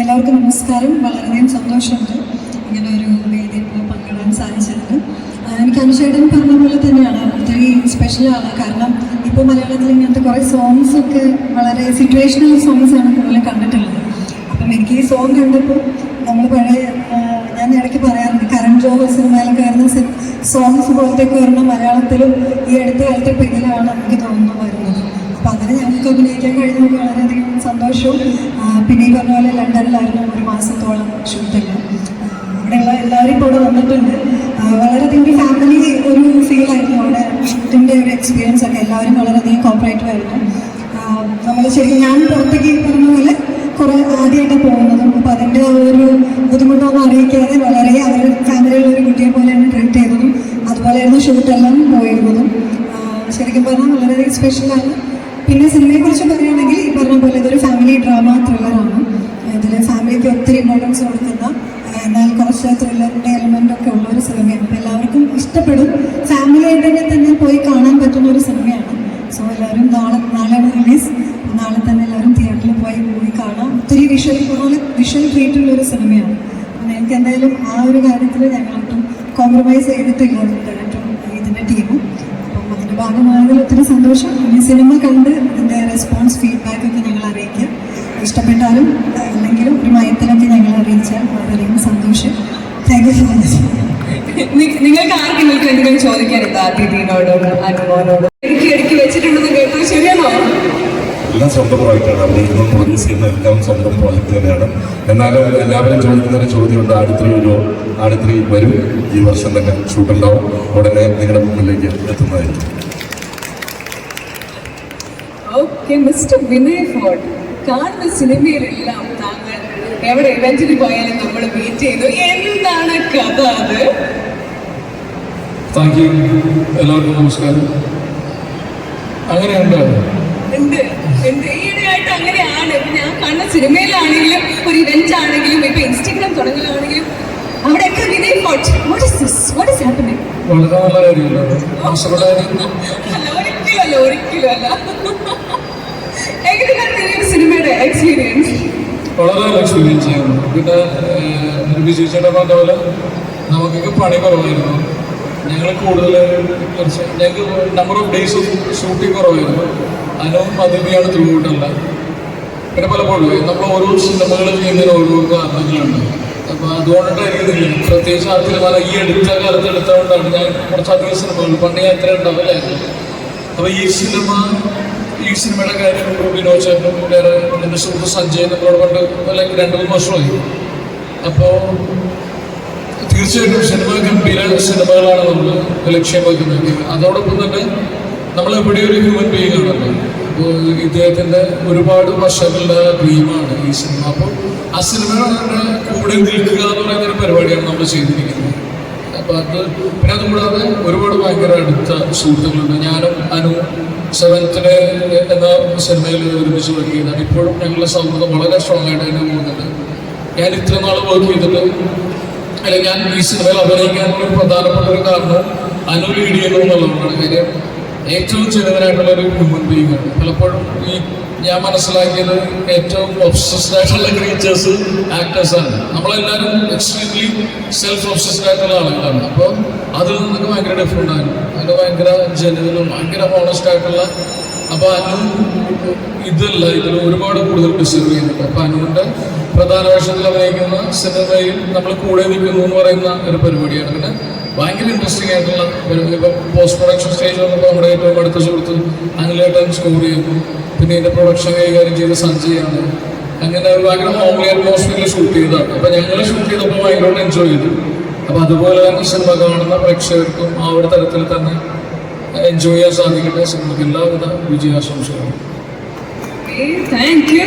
എല്ലാവർക്കും നമസ്കാരം. വളരെയധികം സന്തോഷമുണ്ട് ഇങ്ങനെ ഒരു വേദിയിൽ പങ്കിടാൻ സാധിച്ചതിന് ആ, എനിക്ക് അനുശേടൻ പറഞ്ഞ പോലെ തന്നെയാണ് ഒത്തിരി സ്പെഷ്യലാണ് കാരണം ഇപ്പോൾ മലയാളത്തിൽ ഇങ്ങനത്തെ കുറേ സോങ്സ് ഒക്കെ വളരെ സിറ്റുവേഷണൽ സോങ്സ് ആണ് കൂടുതൽ കണ്ടിട്ടുള്ളത്. അപ്പം എനിക്ക് ഈ സോങ് കണ്ടപ്പോൾ നമ്മൾ പഴയ ഞാൻ ഇടയ്ക്ക് പറയാറുണ്ട് കരൺ ജോഹർ സിനിമയിലൊക്കെ വരുന്ന സോങ്സ് പോലത്തേക്ക് വരുന്ന മലയാളത്തിലും ഈ അടുത്ത കാലത്തെ പെരിലാണ് എനിക്ക് തോന്നുന്നു വരുന്നത് അപ്പം അങ്ങനെ ഞങ്ങൾക്ക് അഭിനയിക്കാൻ കഴിഞ്ഞത് വളരെയധികം ആ, പിന്നെ ഈ പറഞ്ഞ പോലെ ലണ്ടനിലായിരുന്നു ഒരു മാസത്തോളം ഷൂട്ടിങ്. അവിടെയുള്ള എല്ലാവരും ഇപ്പോൾ ഇവിടെ വന്നിട്ടുണ്ട്. വളരെയധികം ഒരു ഫാമിലി ഒരു ഫീലായിരുന്നു അവിടെ ഷൂട്ടിന്റെ ഒരു എക്സ്പീരിയൻസ് ഒക്കെ. എല്ലാവരും വളരെയധികം കോപ്പറേറ്റീവ് ആയിരുന്നു. നമ്മൾ ശരിക്കും ഞാൻ പുറത്തേക്ക് പറഞ്ഞ പോലെ കുറേ ആദ്യമായിട്ടാണ് പോകുന്നതും. അപ്പോൾ അതിന്റെ ഒരു ബുദ്ധിമുട്ടൊന്നും അറിയിക്കാതെ വളരെ അവർ ഫാമിലിയിലുള്ള ഒരു കുട്ടിയെ പോലെയാണ് ട്രീറ്റ് ചെയ്തതും അതുപോലെയായിരുന്നു ഷൂട്ടെല്ലാം പോയിരുന്നതും. ശരിക്കും പറഞ്ഞാൽ വളരെയധികം സ്പെഷ്യലാണ് പിന്നെ സിനിമയെക്കുറിച്ച് പറയുകയാണെങ്കിൽ ഈ പറഞ്ഞ പോലെ ഇതൊരു ഡ്രാമ ത്രില്ലറാണ് ഇതിൽ ഫാമിലിക്ക് ഒത്തിരി ഇമ്പോർട്ടൻസ് കൊടുക്കുന്ന എന്നാൽ കുറച്ച് ത്രില്ലറിന്റെ എലമെന്റ് ഒക്കെ ഉള്ള ഒരു സിനിമയാണ്. അപ്പോൾ എല്ലാവർക്കും ഇഷ്ടപ്പെടും. ഫാമിലി ആയിട്ട് തന്നെ പോയി കാണാൻ പറ്റുന്ന ഒരു സിനിമയാണ്. സോ എല്ലാവരും നാളെ നാളെയാണ് റിലീസ് നാളെ തന്നെ എല്ലാവരും തിയേറ്ററിൽ പോയി മൂവി കാണാം. ഒത്തിരി വിഷ്വൽ പോലെ വിഷ്വൽ ട്രീറ്റുള്ള ഒരു സിനിമയാണ്. എനിക്ക് എന്തായാലും ആ ഒരു കാര്യത്തിൽ ഞങ്ങളൊട്ടും കോംപ്രമൈസ് ചെയ്തിട്ടില്ല. ഡയറക്ടറും ഇതിന്റെ ടീമും അപ്പം അതിന്റെ ഭാഗമായതിൽ ഒത്തിരി സന്തോഷം. ഈ സിനിമ കണ്ട് ഇതിന്റെ റെസ്പോൺസ് ഫീഡ്ബാക്ക് ഒക്കെ ഞങ്ങൾ അറിയിക്കുക ഇഷ്ടപ്പെട്ടാലും എന്തെങ്കിലും ഒരു മയത്തിലൊക്കെ ഞങ്ങൾ അറിയിച്ചാൽ വളരെയധികം സന്തോഷം. താങ്ക് യു സോ മച്ച് നിങ്ങൾക്ക് ആർക്കെങ്കിലും എന്തെങ്കിലും ചോദിക്കാനുണ്ടോ അതിഥിനോട് അനുഭവനോട് ഇടുക്കി ഇടുക്കി വെച്ചിട്ടുണ്ടെന്ന് കേട്ടു ശരിയാണോ? എല്ലാം സ്വന്തം പ്രോജക്റ്റാണ് അഭിനയിക്കുന്നത് പ്രൊഡ്യൂസ് ചെയ്യുന്ന എല്ലാം സ്വന്തം പ്രോജക്റ്റ് തന്നെയാണ്. എന്നാലും എല്ലാവരും ചോദിക്കുന്ന ഒരു ചോദ്യമുണ്ട്. ആടുത്രി ഒരു ആടുത്രി വരും. ഈ വർഷം തന്നെ ഷൂട്ട് ഉണ്ടാവും ഉടനെ നിങ്ങളുടെ മുമ്പിലേക്ക് എത്തുന്നതായിരിക്കും. ഓക്കെ മിസ്റ്റർ വിനയ് ഫോർട്ട് കാണുന്ന സിനിമയിലെല്ലാം താങ്കൾ എവിടെ ഇവന്റിന് പോയാലും നമ്മൾ മീറ്റ് ചെയ്തു. എന്താണ് കഥ അത്? താങ്ക് യു എല്ലാവർക്കും നമസ്കാരം. അങ്ങനെയുണ്ട്? എന്ത് എന്ത് ഈയിടെയായിട്ട് അങ്ങനെയാണ്. ഞാൻ കാണുന്ന സിനിമയിലാണെങ്കിലും ഒരു ഇവന്റ് ആണെങ്കിലും ഇപ്പൊ ഇൻസ്റ്റഗ്രാം തുടങ്ങലാണെങ്കിലും അവിടെയൊക്കെ Vinay Forrt what is this what is happening വളരെ നല്ല കാര്യമല്ല? ഒരിക്കലും അല്ല ഒരിക്കലും വളരെ നല്ല എക്സ്പീരിയൻസ് ആയിരുന്നു പിന്നെ വിജയ് ചേട്ടൻ പറഞ്ഞ പോലെ നമുക്കൊക്കെ പണി കുറവായിരുന്നു. ഞങ്ങൾ കൂടുതൽ കുറച്ച് ഞങ്ങൾക്ക് നമ്പർ ഓഫ് ഡേയ്സ് ഷൂട്ടിംഗ് കുറവായിരുന്നു. അതിനും പദ്ധതിയാണ് ത്രൂട്ടല്ല പിന്നെ പലപ്പോഴും നമ്മൾ ഓരോ സിനിമകൾ ചെയ്യുന്നതിന് ഓരോ കാരണങ്ങളുണ്ട്. അപ്പോൾ അതുകൊണ്ടിട്ടായിരിക്കും പ്രത്യേകിച്ച് ആ സിനിമ ഈ എടുത്ത കാലത്ത് എടുത്തുകൊണ്ടാണ് ഞാൻ കുറച്ചധികം സിനിമകൾ പണ്ട് ഞാൻ ഇത്ര ഉണ്ടാവില്ലായിരുന്നു അപ്പോൾ ഈ സിനിമ ഈ സിനിമയുടെ കാര്യം വിനോദ് ചേട്ടനും വേറെ എന്റെ സുഹൃത്ത് സഞ്ജയ് നമ്മളോട് പണ്ട് അല്ലെങ്കിൽ രണ്ട് മൂന്ന് വർഷമായി. അപ്പോൾ തീർച്ചയായിട്ടും സിനിമ ഗംഭീര സിനിമകളാണ് നമ്മൾ ലക്ഷ്യം വയ്ക്കുന്നത്. അതോടൊപ്പം തന്നെ നമ്മൾ എവിടെ ഒരു ഹ്യൂമൻ ബീങ് ആണല്ലോ. അപ്പോൾ ഇദ്ദേഹത്തിന്റെ ഒരുപാട് വർഷങ്ങളുടെ ഡ്രീമാണ് ഈ സിനിമ. അപ്പോൾ ആ സിനിമയുടെ കൂടെ നിൽക്കുക എന്ന് പറയുന്ന ഒരു പരിപാടിയാണ് നമ്മൾ ചെയ്തിരിക്കുന്നത്. അപ്പോൾ അത് പിന്നെ അതുകൂടാതെ ഒരുപാട് ഭയങ്കര അടുത്ത സുഹൃത്തുക്കളുണ്ട്. ഞാനും അനു സെവൻത്തിലെ എന്ന സിനിമയിൽ ഒരുമിച്ച് വർക്ക് ചെയ്തതാണ് ഇപ്പോഴും ഞങ്ങളുടെ സൗഹൃദം വളരെ സ്ട്രോങ് ആയിട്ട് തന്നെ പോകുന്നുണ്ട്. ഞാൻ ഇത്ര നാൾ വർക്ക് ചെയ്തിട്ട് അല്ലെങ്കിൽ ഞാൻ ഈ സിനിമയിൽ അഭിനയിക്കാനുള്ള ഒരു പ്രധാനപ്പെട്ട ഒരു കാരണം അനു ലീഡ് ചെയ്യുന്നു എന്നുള്ളതാണ് കാര്യം ഏറ്റവും ചെറുതനായിട്ടുള്ള ഒരു ഹ്യൂമൻ ബീങ് ആണ്. പലപ്പോഴും ഈ ഞാൻ മനസ്സിലാക്കിയത് ഏറ്റവും ഒബ്സസ്ഡ് ആയിട്ടുള്ള ക്രീച്ചേഴ്സ് ആക്ടേഴ്സ് ആണ്. നമ്മളെല്ലാവരും എക്സ്ട്രീംലി സെൽഫ് ഒബ്സസ്ഡ് ആയിട്ടുള്ള ആളുകളാണ്. അപ്പോൾ അതിൽ നിന്നൊക്കെ ഭയങ്കര ഡിഫറെന്റ് ആണ്. അതിന് ഭയങ്കര ജനുവനും ഭയങ്കര ഹോണസ്റ്റ് ആയിട്ടുള്ള അപ്പോൾ അനു ഇതല്ല ഇതിൽ ഒരുപാട് കൂടുതൽ ഡിസർവ് ചെയ്യുന്നുണ്ട്. അപ്പോൾ അനുവിന്റെ പ്രധാന വേഷത്തിൽ അഭിനയിക്കുന്ന സിനിമയിൽ നമ്മൾ കൂടെ നിൽക്കുന്നു എന്ന് പറയുന്ന ഒരു പരിപാടിയാണ്. പിന്നെ ഭയങ്കര ഇൻട്രസ്റ്റിംഗ് ആയിട്ടുള്ള ഒരു പോസ്റ്റ് പ്രൊഡക്ഷൻ സ്റ്റേജ് വന്നപ്പോൾ നമ്മുടെ ഏറ്റവും അടുത്ത സുഹൃത്ത് അനിലേട്ടൻ സ്കോർ ചെയ്യുന്നു പിന്നെ ഇതിന്റെ പ്രൊഡക്ഷൻ കൈകാര്യം ചെയ്ത സഞ്ജയാണ് അങ്ങനെ ഭയങ്കര ഹോംലി അറ്റ്മോസ്ഫിയറിൽ ഷൂട്ട് ചെയ്തതാണ്. അപ്പോൾ ഞങ്ങൾ ഷൂട്ട് ചെയ്തപ്പോൾ ഭയങ്കരമായിട്ട് എൻജോയ് ചെയ്തു. അപ്പോൾ അതുപോലെ തന്നെ സിനിമ കാണുന്ന പ്രേക്ഷകർക്കും ആ ഒരു തരത്തിൽ തന്നെ എൻജോയ് ചെയ്യാൻ സാധിക്കട്ടെ. സിനിമയ്ക്ക് എല്ലാവിധ വിജയാശംസകളും. Thank you